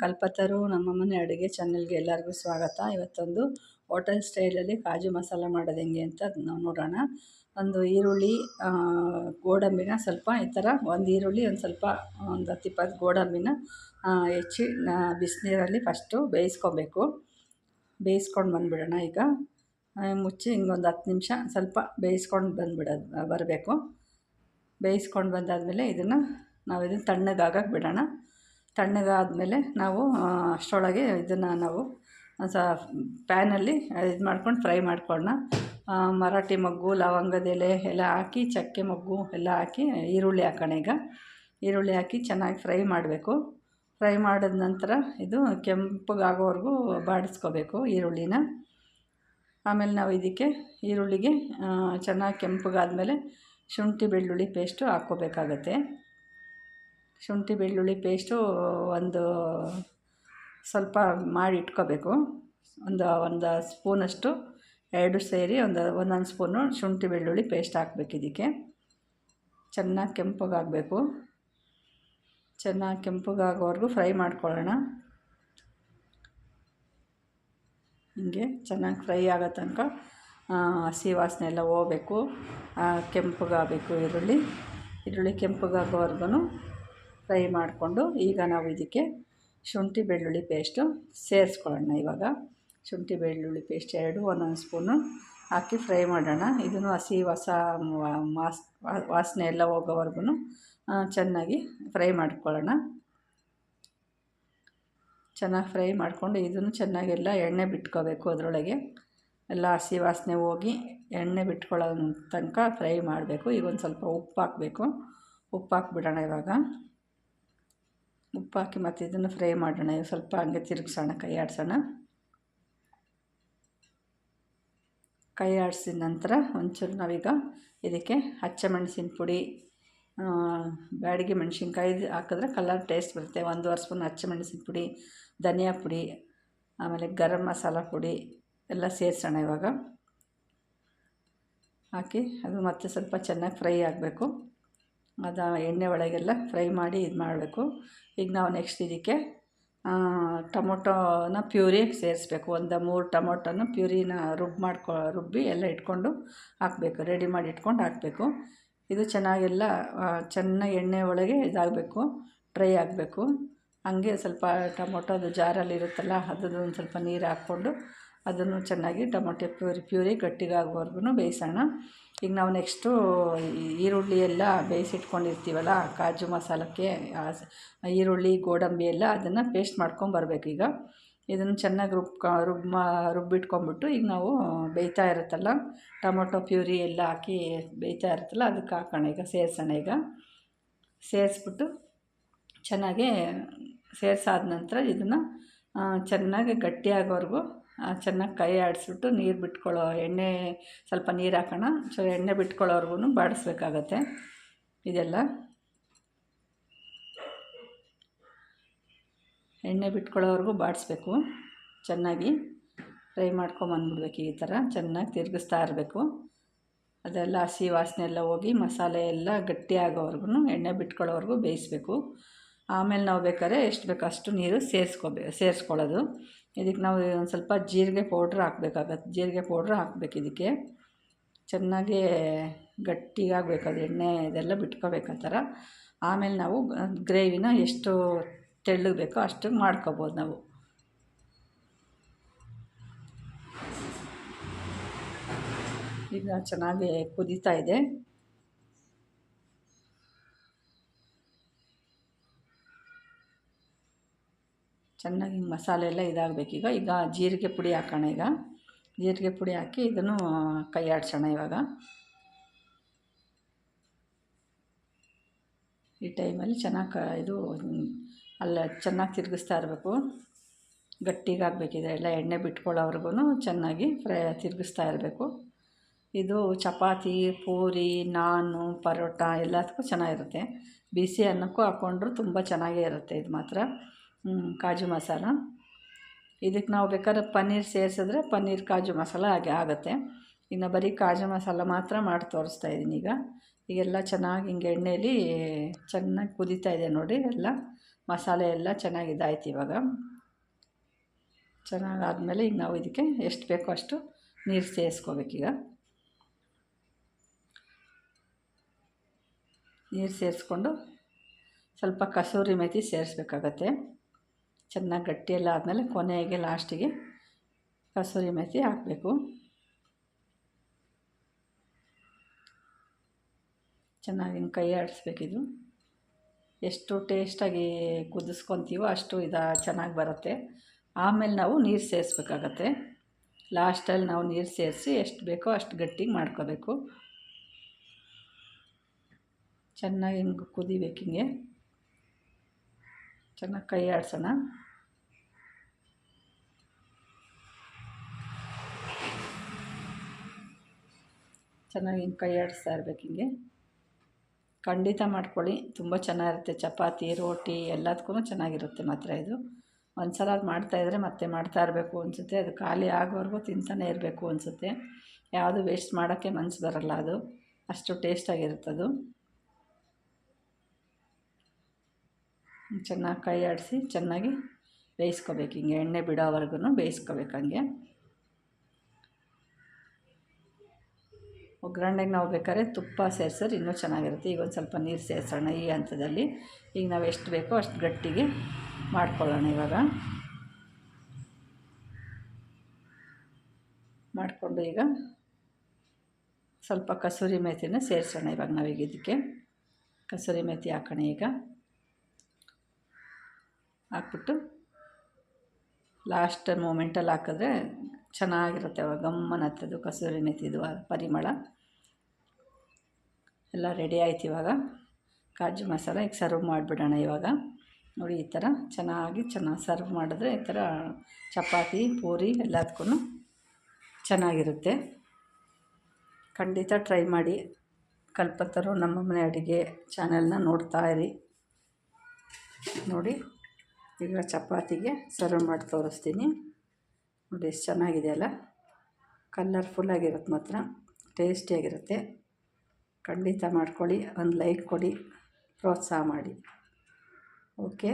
ಕಲ್ಪತರು ನಮ್ಮ ಮನೆ ಅಡುಗೆ ಚಾನಲ್ಗೆ ಎಲ್ಲರಿಗೂ ಸ್ವಾಗತ. ಇವತ್ತೊಂದು ಹೋಟೆಲ್ ಸ್ಟೈಲಲ್ಲಿ ಕಾಜು ಮಸಾಲ ಮಾಡೋದು ಹೆಂಗೆ ಅಂತ ನಾವು ನೋಡೋಣ. ಒಂದು ಈರುಳ್ಳಿ ಗೋಡಂಬಿನ ಸ್ವಲ್ಪ ಈ ಥರ ಒಂದು ಈರುಳ್ಳಿ, ಒಂದು ಸ್ವಲ್ಪ ಒಂದು ಹತ್ತು ಇಪ್ಪತ್ತು ಗೋಡಂಬಿನ ಹೆಚ್ಚಿ ಬಿಸಿನೀರಲ್ಲಿ ಫಸ್ಟು ಬೇಯಿಸ್ಕೊಬೇಕು. ಬೇಯಿಸ್ಕೊಂಡು ಬಂದುಬಿಡೋಣ ಈಗ. ಮುಚ್ಚಿ ಹಿಂಗೊಂದು ಹತ್ತು ನಿಮಿಷ ಸ್ವಲ್ಪ ಬೇಯಿಸ್ಕೊಂಡು ಬಂದುಬಿಡೋದು ಬರಬೇಕು. ಬೇಯಿಸ್ಕೊಂಡು ಬಂದಾದಮೇಲೆ ಇದನ್ನು ನಾವು ಇದನ್ನು ತಣ್ಣಗಾಗಕ್ಕೆ ಬಿಡೋಣ. ತಣ್ಣಗಾದಮೇಲೆ ನಾವು ಅಷ್ಟರೊಳಗೆ ಇದನ್ನು ನಾವು ಸ, ಪ್ಯಾನಲ್ಲಿ ಇದು ಮಾಡ್ಕೊಂಡು ಫ್ರೈ ಮಾಡ್ಕೊಳ್ಳೋಣ ಮರಾಠಿ ಮೊಗ್ಗು ಲವಂಗದ ಎಲೆ ಎಲ್ಲ ಹಾಕಿ, ಚಕ್ಕೆ ಮೊಗ್ಗು ಎಲ್ಲ ಹಾಕಿ, ಈರುಳ್ಳಿ ಹಾಕೋಣ ಈಗ. ಈರುಳ್ಳಿ ಹಾಕಿ ಚೆನ್ನಾಗಿ ಫ್ರೈ ಮಾಡಬೇಕು. ಫ್ರೈ ಮಾಡಿದ ನಂತರ ಇದು ಕೆಂಪಗಾಗೋವರೆಗೂ ಬಾಡಿಸ್ಕೋಬೇಕು ಈರುಳ್ಳಿನ. ಆಮೇಲೆ ನಾವು ಇದಕ್ಕೆ ಈರುಳ್ಳಿಗೆ ಚೆನ್ನಾಗಿ ಕೆಂಪಗಾದ್ಮೇಲೆ ಶುಂಠಿ ಬೆಳ್ಳುಳ್ಳಿ ಪೇಸ್ಟು ಹಾಕ್ಕೋಬೇಕಾಗತ್ತೆ. ಶುಂಠಿ, ಬೆಳ್ಳುಳ್ಳಿ ಪೇಸ್ಟು ಒಂದು ಸ್ವಲ್ಪ ಮಾಡಿ ಇಟ್ಕೋಬೇಕು. ಒಂದು ಒಂದು ಸ್ಪೂನಷ್ಟು ಎರಡು ಸೇರಿ ಒಂದು, ಒಂದೊಂದು ಸ್ಪೂನು ಶುಂಠಿ, ಬೆಳ್ಳುಳ್ಳಿ ಪೇಸ್ಟ್ ಹಾಕ್ಬೇಕು ಇದಕ್ಕೆ. ಚೆನ್ನಾಗಿ ಕೆಂಪಗಾಗಬೇಕು. ಚೆನ್ನಾಗಿ ಕೆಂಪಗಾಗೋವರೆಗೂ ಫ್ರೈ ಮಾಡ್ಕೊಳ್ಳೋಣ. ಹೀಗೆ ಚೆನ್ನಾಗಿ ಫ್ರೈ ಆಗೋ ತನಕ ಹಸಿ ವಾಸನೆ ಎಲ್ಲ ಹೋಗ್ಬೇಕು. ಕೆಂಪಗಾಗಬೇಕು ಈರುಳ್ಳಿ. ಈರುಳ್ಳಿ ಕೆಂಪಗಾಗೋವರೆಗೂ ಫ್ರೈ ಮಾಡಿಕೊಂಡು ಈಗ ನಾವು ಇದಕ್ಕೆ ಶುಂಠಿ ಬೆಳ್ಳುಳ್ಳಿ ಪೇಸ್ಟು ಸೇರಿಸ್ಕೊಳ್ಳೋಣ ಇವಾಗ. ಶುಂಠಿ ಬೆಳ್ಳುಳ್ಳಿ ಪೇಸ್ಟ್ ಎರಡು, ಒಂದೊಂದು ಸ್ಪೂನು ಹಾಕಿ ಫ್ರೈ ಮಾಡೋಣ. ಇದನ್ನು ಹಸಿ ಹೊಸ ಮಾಸ್ ವಾಸನೆ ಎಲ್ಲ ಹೋಗೋವರೆಗೂ ಚೆನ್ನಾಗಿ ಫ್ರೈ ಮಾಡ್ಕೊಳ್ಳೋಣ. ಚೆನ್ನಾಗಿ ಫ್ರೈ ಮಾಡಿಕೊಂಡು ಇದನ್ನು ಚೆನ್ನಾಗೆಲ್ಲ ಎಣ್ಣೆ ಬಿಟ್ಕೋಬೇಕು ಅದರೊಳಗೆ. ಎಲ್ಲ ಹಸಿ ವಾಸನೆ ಹೋಗಿ ಎಣ್ಣೆ ಬಿಟ್ಕೊಳ್ಳೋ ತನಕ ಫ್ರೈ ಮಾಡಬೇಕು. ಈಗ ಒಂದು ಸ್ವಲ್ಪ ಉಪ್ಪು ಹಾಕಬೇಕು. ಉಪ್ಪು ಹಾಕ್ಬಿಡೋಣ ಇವಾಗ. ಉಪ್ಪು ಹಾಕಿ ಮತ್ತು ಇದನ್ನು ಫ್ರೈ ಮಾಡೋಣ. ಸ್ವಲ್ಪ ಹಂಗೆ ತಿರುಗಿಸೋಣ, ಕೈ ಆಡಿಸೋಣ. ಕೈ ಆಡಿಸಿದ ನಂತರ ಒಂಚೂರು ನಾವೀಗ ಇದಕ್ಕೆ ಹಚ್ಚಮೆಣಸಿನ ಪುಡಿ ಬ್ಯಾಡಿಗೆ ಮೆಣಸಿನ್ಕಾಯಿ ಹಾಕಿದ್ರೆ ಕಲರ್ ಟೇಸ್ಟ್ ಬರುತ್ತೆ. ಒಂದೂವರೆ ಸ್ಪೂನ್ ಹಚ್ಚಮೆಣಸಿನ ಪುಡಿ, ಧನಿಯಾ ಪುಡಿ, ಆಮೇಲೆ ಗರಂ ಮಸಾಲ ಪುಡಿ ಎಲ್ಲ ಸೇರಿಸೋಣ ಇವಾಗ. ಹಾಕಿ ಅದು ಮತ್ತೆ ಸ್ವಲ್ಪ ಚೆನ್ನಾಗಿ ಫ್ರೈ ಆಗಬೇಕು. ಅದು ಎಣ್ಣೆ ಒಳಗೆಲ್ಲ ಫ್ರೈ ಮಾಡಿ ಇದು ಮಾಡಬೇಕು. ಈಗ ನಾವು ನೆಕ್ಸ್ಟ್ ಇದಕ್ಕೆ ಟೊಮೊಟೋನ ಪ್ಯೂರಿ ಸೇರಿಸ್ಬೇಕು. ಒಂದು ಮೂರು ಟೊಮೊಟೊನ ಪ್ಯೂರಿನ ರುಬ್ಬಿ ಮಾಡ್ಕೊ, ರುಬ್ಬಿ ಎಲ್ಲ ಇಟ್ಕೊಂಡು ಹಾಕಬೇಕು. ರೆಡಿ ಮಾಡಿ ಇಟ್ಕೊಂಡು ಹಾಕಬೇಕು. ಇದು ಚೆನ್ನಾಗೆಲ್ಲ ಚೆನ್ನಾಗಿ ಎಣ್ಣೆ ಒಳಗೆ ಇದಾಗಬೇಕು. ಡ್ರೈ ಆಗಬೇಕು. ಹಂಗೆ ಸ್ವಲ್ಪ ಟೊಮೊಟೊದು ಜಾರಲ್ಲಿ ಇರುತ್ತಲ್ಲ ಅದ್ರದ್ದು ಒಂದು ಸ್ವಲ್ಪ ನೀರು ಹಾಕ್ಕೊಂಡು ಅದನ್ನು ಚೆನ್ನಾಗಿ ಟೊಮೊಟೊ ಪ್ಯೂರಿ ಪ್ಯೂರಿ ಗಟ್ಟಿಗಾಗೋವರೆಗೂ ಬೇಯಿಸೋಣ. ಈಗ ನಾವು ನೆಕ್ಸ್ಟು ಈರುಳ್ಳಿ ಎಲ್ಲ ಬೇಯಿಸಿಟ್ಕೊಂಡಿರ್ತೀವಲ್ಲ, ಕಾಜು ಮಸಾಲಕ್ಕೆ ಈರುಳ್ಳಿ, ಗೋಡಂಬಿ ಎಲ್ಲ ಅದನ್ನು ಪೇಸ್ಟ್ ಮಾಡ್ಕೊಂಬರ್ಬೇಕು ಈಗ. ಇದನ್ನು ಚೆನ್ನಾಗಿ ರುಬ್ಕ ರುಬ್ಬ ರುಬ್ಬಿಟ್ಕೊಂಬಿಟ್ಟು ಈಗ ನಾವು ಬೇಯ್ತಾ ಇರುತ್ತಲ್ಲ, ಟೊಮೊಟೊ ಪ್ಯೂರಿ ಎಲ್ಲ ಹಾಕಿ ಬೇಯ್ತಾ ಇರುತ್ತಲ್ಲ, ಅದಕ್ಕೆ ಹಾಕೋಣ ಈಗ, ಸೇರಿಸೋಣ ಈಗ. ಸೇರಿಸ್ಬಿಟ್ಟು ಚೆನ್ನಾಗಿ ಸೇರಿಸಾದ ನಂತರ ಇದನ್ನು ಚೆನ್ನಾಗಿ ಗಟ್ಟಿಯಾಗೋವರೆಗೂ ಚೆನ್ನಾಗಿ ಕೈ ಆಡಿಸ್ಬಿಟ್ಟು ನೀರು ಬಿಟ್ಕೊಳ್ಳೋ ಎಣ್ಣೆ, ಸ್ವಲ್ಪ ನೀರು ಹಾಕೋಣ. ಸೊ, ಎಣ್ಣೆ ಬಿಟ್ಕೊಳ್ಳೋವರೆಗೂ ಬಾಡಿಸ್ಬೇಕಾಗತ್ತೆ. ಇದೆಲ್ಲ. ಎಣ್ಣೆ ಬಿಟ್ಕೊಳ್ಳೋವರೆಗೂ ಬಾಡಿಸ್ಬೇಕು. ಚೆನ್ನಾಗಿ ಫ್ರೈ ಮಾಡ್ಕೊಂಬಂದ್ಬಿಡ್ಬೇಕು ಈ ಥರ. ಚೆನ್ನಾಗಿ ತಿರುಗಿಸ್ತಾ ಇರಬೇಕು. ಅದೆಲ್ಲ ಹಸಿ ವಾಸನೆ ಎಲ್ಲ ಹೋಗಿ ಮಸಾಲೆ ಎಲ್ಲ ಗಟ್ಟಿ ಎಣ್ಣೆ ಬಿಟ್ಕೊಳ್ಳೋವರೆಗೂ ಬೇಯಿಸ್ಬೇಕು. ಆಮೇಲೆ ನಾವು ಬೇಕಾದ್ರೆ ಎಷ್ಟು ಬೇಕೋ ಅಷ್ಟು ನೀರು ಸೇರಿಸ್ಕೋಬೇ, ಸೇರಿಸ್ಕೊಳ್ಳೋದು. ಇದಕ್ಕೆ ನಾವು ಒಂದು ಸ್ವಲ್ಪ ಜೀರಿಗೆ ಪೌಡ್ರ್ ಹಾಕ್ಬೇಕಾಗತ್ತೆ. ಜೀರಿಗೆ ಪೌಡ್ರ್ ಹಾಕ್ಬೇಕು ಇದಕ್ಕೆ. ಚೆನ್ನಾಗಿ ಗಟ್ಟಿಯಾಗಬೇಕು ಅದು ಎಣ್ಣೆ ಇದೆಲ್ಲ ಬಿಟ್ಕೋಬೇಕು ಆ ಥರ. ಆಮೇಲೆ ನಾವು ಗ್ರೇವಿನ ಎಷ್ಟು ತೆಳ್ಳಗೆ ಬೇಕೋ ಅಷ್ಟು ಮಾಡ್ಕೋಬೋದು ನಾವು. ಈಗ ಚೆನ್ನಾಗಿ ಕುದೀತಾ ಇದೆ. ಚೆನ್ನಾಗಿ ಮಸಾಲೆ ಎಲ್ಲ ಇದಾಗಬೇಕೀಗ ಈಗ ಜೀರಿಗೆ ಪುಡಿ ಹಾಕೋಣ ಈಗ. ಜೀರಿಗೆ ಪುಡಿ ಹಾಕಿ ಇದನ್ನು ಕೈ ಆಡ್ಸೋಣ ಇವಾಗ. ಈ ಟೈಮಲ್ಲಿ ಚೆನ್ನಾಗಿ ಇದು, ಅಲ್ಲ, ಚೆನ್ನಾಗಿ ತಿರುಗಿಸ್ತಾ ಇರಬೇಕು. ಗಟ್ಟಿಗಾಗಬೇಕಿದೆ ಎಲ್ಲ ಎಣ್ಣೆ ಬಿಟ್ಕೊಳ್ಳೋವರೆಗೂ ಚೆನ್ನಾಗಿ ಫ್ರೈ, ತಿರುಗಿಸ್ತಾ ಇರಬೇಕು. ಇದು ಚಪಾತಿ, ಪೂರಿ, ನಾನು, ಪರೋಟ ಎಲ್ಲದಕ್ಕೂ ಚೆನ್ನಾಗಿರುತ್ತೆ. ಬಿಸಿ ಅನ್ನಕ್ಕೂ ಹಾಕ್ಕೊಂಡ್ರೂ ತುಂಬ ಚೆನ್ನಾಗೇ ಇರುತ್ತೆ ಇದು ಮಾತ್ರ. ಕಾಜು ಮಸಾಲ. ಇದಕ್ಕೆ ನಾವು ಬೇಕಾದ್ರೆ ಪನ್ನೀರ್ ಸೇರಿಸಿದ್ರೆ ಪನ್ನೀರ್ ಕಾಜು ಮಸಾಲ ಹಾಗೆ ಆಗುತ್ತೆ. ಇನ್ನು ಬರೀ ಕಾಜು ಮಸಾಲ ಮಾತ್ರ ಮಾಡಿ ತೋರಿಸ್ತಾ ಇದ್ದೀನಿ ಈಗ. ಈಗೆಲ್ಲ ಚೆನ್ನಾಗಿ ಹಿಂಗೆ ಎಣ್ಣೆಯಲ್ಲಿ ಚೆನ್ನಾಗಿ ಕುದೀತಾ ಇದೆ ನೋಡಿ ಎಲ್ಲ. ಮಸಾಲೆ ಎಲ್ಲ ಚೆನ್ನಾಗಿ ಇದಾಯ್ತು ಇವಾಗ. ಆದಮೇಲೆ ಈಗ ನಾವು ಇದಕ್ಕೆ ಎಷ್ಟು ಬೇಕೋ ಅಷ್ಟು ನೀರು ಸೇರಿಸ್ಕೋಬೇಕೀಗ ನೀರು ಸೇರಿಸ್ಕೊಂಡು ಸ್ವಲ್ಪ ಕಸೂರಿ ಮೇಥಿ ಸೇರಿಸ್ಬೇಕಾಗತ್ತೆ. ಚೆನ್ನಾಗಿ ಗಟ್ಟಿಯೆಲ್ಲ ಆದಮೇಲೆ ಕೊನೆಗೆ ಲಾಸ್ಟಿಗೆ ಕಸೂರಿ ಮೆಥಿ ಹಾಕಬೇಕು. ಚೆನ್ನಾಗಿ ಹಿಂಗೆ ಕೈ ಆಡಿಸ್ಬೇಕಿದು ಎಷ್ಟು ಟೇಸ್ಟಾಗಿ ಕುದಿಸ್ಕೊತೀವೋ ಅಷ್ಟು ಇದು ಚೆನ್ನಾಗಿ ಬರುತ್ತೆ. ಆಮೇಲೆ ನಾವು ನೀರು ಸೇರಿಸ್ಬೇಕಾಗತ್ತೆ. ಲಾಸ್ಟಲ್ಲಿ ನಾವು ನೀರು ಸೇರಿಸಿ ಎಷ್ಟು ಬೇಕೋ ಅಷ್ಟು ಗಟ್ಟಿಗೆ ಮಾಡ್ಕೋಬೇಕು. ಚೆನ್ನಾಗಿ ಹಿಂಗೆ ಕುದಿಬೇಕು ಹಿಂಗೆ. ಚೆನ್ನಾಗಿ ಕೈ ಆಡಿಸೋಣ. ಚೆನ್ನಾಗಿ ಹಿಂಗೆ ಕೈ ಆಡಿಸ್ತಾ ಇರ್ಬೇಕು ಹಿಂಗೆ. ಖಂಡಿತ ಮಾಡ್ಕೊಳ್ಳಿ, ತುಂಬ ಚೆನ್ನಾಗಿರುತ್ತೆ ಚಪಾತಿ, ರೋಟಿ ಎಲ್ಲದಕ್ಕೂ ಚೆನ್ನಾಗಿರುತ್ತೆ ಮಾತ್ರ ಇದು. ಒಂದು ಸಲ ಅದು ಮಾಡ್ತಾಯಿದ್ರೆ ಮತ್ತೆ ಮಾಡ್ತಾ ಇರಬೇಕು ಅನಿಸುತ್ತೆ, ಅದು ಖಾಲಿ ಆಗೋವರೆಗೂ ತಿಂತಾನೆ ಇರಬೇಕು ಅನಿಸುತ್ತೆ. ಯಾವುದು ವೇಸ್ಟ್ ಮಾಡೋಕ್ಕೆ ಮನಸ್ಸು ಬರೋಲ್ಲ ಅದು. ಅಷ್ಟು ಟೇಸ್ಟಾಗಿರುತ್ತದು ಚೆನ್ನಾಗಿ ಕೈ ಆಡಿಸಿ ಚೆನ್ನಾಗಿ ಬೇಯಿಸ್ಕೋಬೇಕು. ಹಿಂಗೆ ಎಣ್ಣೆ ಬಿಡೋವರೆಗೂ ಬೇಯಿಸ್ಕೋಬೇಕು ಹಂಗೆ. ಒಗ್ಗರಣೆಗೆ ನಾವು ಬೇಕಾದ್ರೆ ತುಪ್ಪ ಸೇರ್ಸೋರು ಇನ್ನೂ ಚೆನ್ನಾಗಿರುತ್ತೆ. ಈಗ ಒಂದು ಸ್ವಲ್ಪ ನೀರು ಸೇರ್ಸೋಣ ಈ ಹಂತದಲ್ಲಿ. ಈಗ ನಾವು ಎಷ್ಟು ಬೇಕೋ ಅಷ್ಟು ಗಟ್ಟಿಗೆ ಮಾಡ್ಕೊಳ್ಳೋಣ ಇವಾಗ. ಮಾಡಿಕೊಂಡು ಈಗ ಸ್ವಲ್ಪ ಕಸೂರಿ ಮೇಥಿನ ಸೇರಿಸೋಣ ಇವಾಗ ನಾವೀಗ ಇದಕ್ಕೆ. ಕಸೂರಿ ಮೇಥಿ ಹಾಕೋಣ ಈಗ. ಹಾಕ್ಬಿಟ್ಟು ಲಾಸ್ಟ್ ಮೂಮೆಂಟಲ್ಲಿ ಹಾಕಿದ್ರೆ ಚೆನ್ನಾಗಿರುತ್ತೆ ಅವಾಗ ಗಮ್ಮನ ಹತ್ತದು ಕಸೂರಿ ಮೆಥಿದು ಪರಿಮಳ. ಎಲ್ಲ ರೆಡಿ ಆಯ್ತು ಇವಾಗ. ಕಾಜು ಮಸಾಲ ಈಗ ಸರ್ವ್ ಮಾಡಿಬಿಡೋಣ ಇವಾಗ. ನೋಡಿ, ಈ ಥರ ಚೆನ್ನಾಗಿ ಚೆನ್ನಾಗಿ ಸರ್ವ್ ಮಾಡಿದ್ರೆ ಈ ಥರ ಚಪಾತಿ, ಪೂರಿ ಎಲ್ಲದಕ್ಕೂ ಚೆನ್ನಾಗಿರುತ್ತೆ. ಖಂಡಿತ ಟ್ರೈ ಮಾಡಿ ಕಲ್ಪತರು ನಮ್ಮ ಮನೆ ಅಡುಗೆ ಚಾನೆಲ್ನ ನೋಡ್ತಾ ಇರಿ. ನೋಡಿ. ಈಗ ಚಪಾತಿಗೆ ಸರ್ವ್ ಮಾಡಿ ತೋರಿಸ್ತೀನಿ. ನೋಡಿ ಎಷ್ಟು ಚೆನ್ನಾಗಿದೆ ಅಲ್ಲ. ಕಲರ್ಫುಲ್ಲಾಗಿರುತ್ತೆ ಮಾತ್ರ. ಟೇಸ್ಟಿಯಾಗಿರುತ್ತೆ ಖಂಡಿತ ಮಾಡ್ಕೊಳ್ಳಿ. ಒಂದು ಲೈಕ್ ಕೊಡಿ. ಪ್ರೋತ್ಸಾಹ ಮಾಡಿ. ಓಕೆ